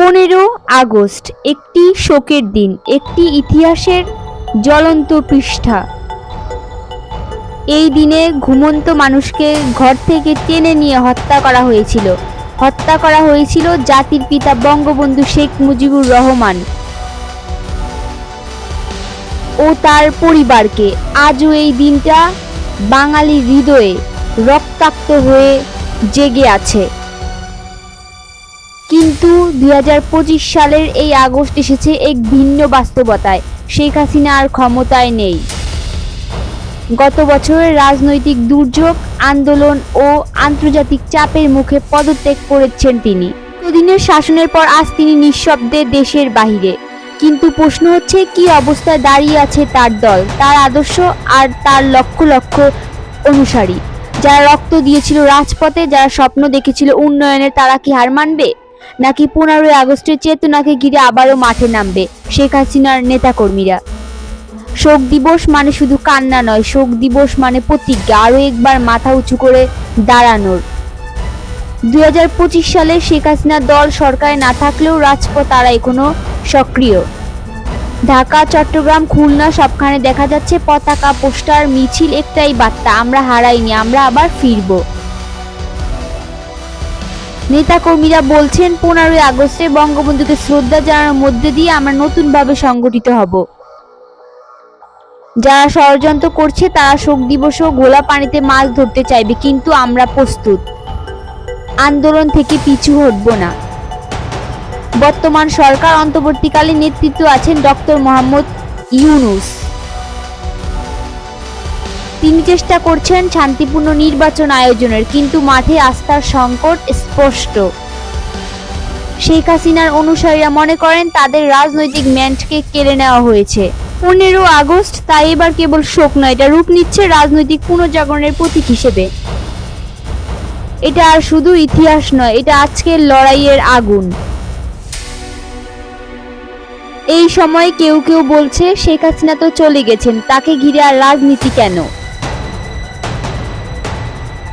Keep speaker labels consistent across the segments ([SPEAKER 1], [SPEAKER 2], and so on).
[SPEAKER 1] পনেরো আগস্ট একটি শোকের দিন, একটি ইতিহাসের জ্বলন্ত পৃষ্ঠা। এই দিনে ঘুমন্ত মানুষকে ঘর থেকে টেনে নিয়ে হত্যা করা হয়েছিল। হত্যা করা হয়েছিল জাতির পিতা বঙ্গবন্ধু শেখ মুজিবুর রহমান ও তার পরিবারকে। আজও এই দিনটা বাঙালির হৃদয়ে রক্তাক্ত হয়ে জেগে আছে। কিন্তু দুই হাজার পঁচিশ সালের এই আগস্ট এসেছে এক ভিন্ন বাস্তবতায়। শেখ হাসিনা আর ক্ষমতায় নেই। গত বছরের রাজনৈতিক দুর্যোগ, আন্দোলন ও আন্তর্জাতিক চাপের মুখে পদত্যাগ করেছেন তিনি। দিনের শাসনের পর আজ তিনি নিঃশব্দে দেশের বাহিরে। কিন্তু প্রশ্ন হচ্ছে, কি অবস্থায় দাঁড়িয়ে আছে তার দল, তার আদর্শ আর তার লক্ষ লক্ষ অনুসারী? যারা রক্ত দিয়েছিল রাজপথে, যারা স্বপ্ন দেখেছিল উন্নয়নের, তারা কি হার মানবে? নাকি পনেরোই আগস্টের চেতনাকে ঘিরে আবারও মাঠে নামবে শেখ হাসিনার নেতাকর্মীরা? শোক দিবস মানে শুধু কান্না নয়, শোক দিবস মানে প্রতিজ্ঞা, আরও একবার মাথা উঁচু করে দাঁড়ানোর। দু হাজার পঁচিশ সালে শেখ হাসিনার দল সরকারে না থাকলেও রাজপথ তারা এখনও সক্রিয়। ঢাকা, চট্টগ্রাম, খুলনা সবখানে দেখা যাচ্ছে পতাকা, পোস্টার, মিছিল, একটাই বার্তা, আমরা হারাইনি, আমরা আবার ফিরবো। নেতাকর্মীরা বলছেন, পনেরোই আগস্টে বঙ্গবন্ধুকে শ্রদ্ধা জানানোর মধ্যে দিয়ে আমরা নতুনভাবে সংগঠিত হব। যারা ষড়যন্ত্র করছে, তারা শোক দিবসও গোলা পানিতে মাছ ধরতে চাইবে, কিন্তু আমরা প্রস্তুত। আন্দোলন থেকে পিছু হটব না। বর্তমান সরকার অন্তর্বর্তীকালে নেতৃত্ব আছেন ডক্টর মোহাম্মদ ইউনুস। তিনি চেষ্টা করছেন শান্তিপূর্ণ নির্বাচন আয়োজনের, কিন্তু মাঠে আস্থার সংকট স্পষ্ট। শেখ হাসিনার অনুসারীরা মনে করেন তাদের রাজনৈতিক ম্যান্টকে কেড়ে নেওয়া হয়েছে। পনেরো আগস্ট, তাই এবার কেবল শোক নয়, এটা রূপ নিচ্ছে রাজনৈতিক পুনর্জাগরণের প্রতীক হিসেবে। এটা আর শুধু ইতিহাস নয়, এটা আজকের লড়াইয়ের আগুন। এই সময় কেউ কেউ বলছে, শেখ হাসিনা তো চলে গেছেন, তাকে ঘিরে আর রাজনীতি কেন?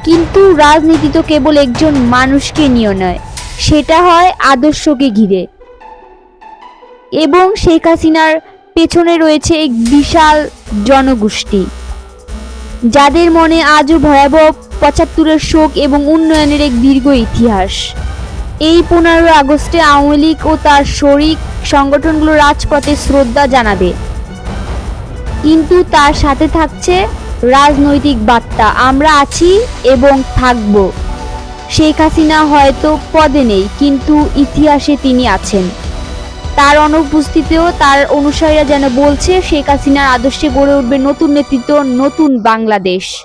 [SPEAKER 1] কিন্তু রাজনীতি তো কেবল একজন মানুষকে নিয়ে নয়, সেটা হয় আদর্শকে ঘিরে। এবং শেখ হাসিনার পেছনে রয়েছে এক বিশাল জনগোষ্ঠী, যাদের মনে আজও ভয়াবহ পঁচাত্তরের শোক এবং উন্নয়নের এক দীর্ঘ ইতিহাস। এই পনেরো আগস্টে আওয়ামী লীগ ও তার শরিক সংগঠনগুলো রাজপথে শ্রদ্ধা জানাবে। কিন্তু তার সাথে থাকছে রাজনৈতিক বার্তা। আমরা আছি এবং থাকব। শেখ হাসিনা হয়তো পদে নেই, কিন্তু ইতিহাসে তিনি আছেন। তার অনুপস্থিতিতেও তার অনুসারীরা যেন বলছে, শেখ হাসিনার আদর্শে গড়ে উঠবে নতুন নেতৃত্ব, নতুন বাংলাদেশ।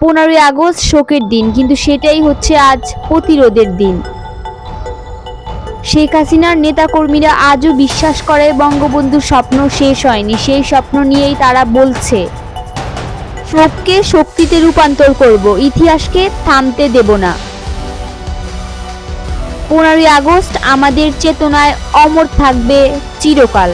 [SPEAKER 1] পনেরোই আগস্ট শোকের দিন, কিন্তু সেটাই হচ্ছে আজ প্রতিরোধের দিন। শেখ হাসিনার নেতাকর্মীরা আজও বিশ্বাস করে, বঙ্গবন্ধুর স্বপ্ন শেষ হয়নি। সেই স্বপ্ন নিয়েই তারা বলছে। শোককে শক্তিতে রূপান্তর করব, ইতিহাসকে থামতে দেব না। পনেরোই আগস্ট আমাদের চেতনায় অমর থাকবে চিরকাল।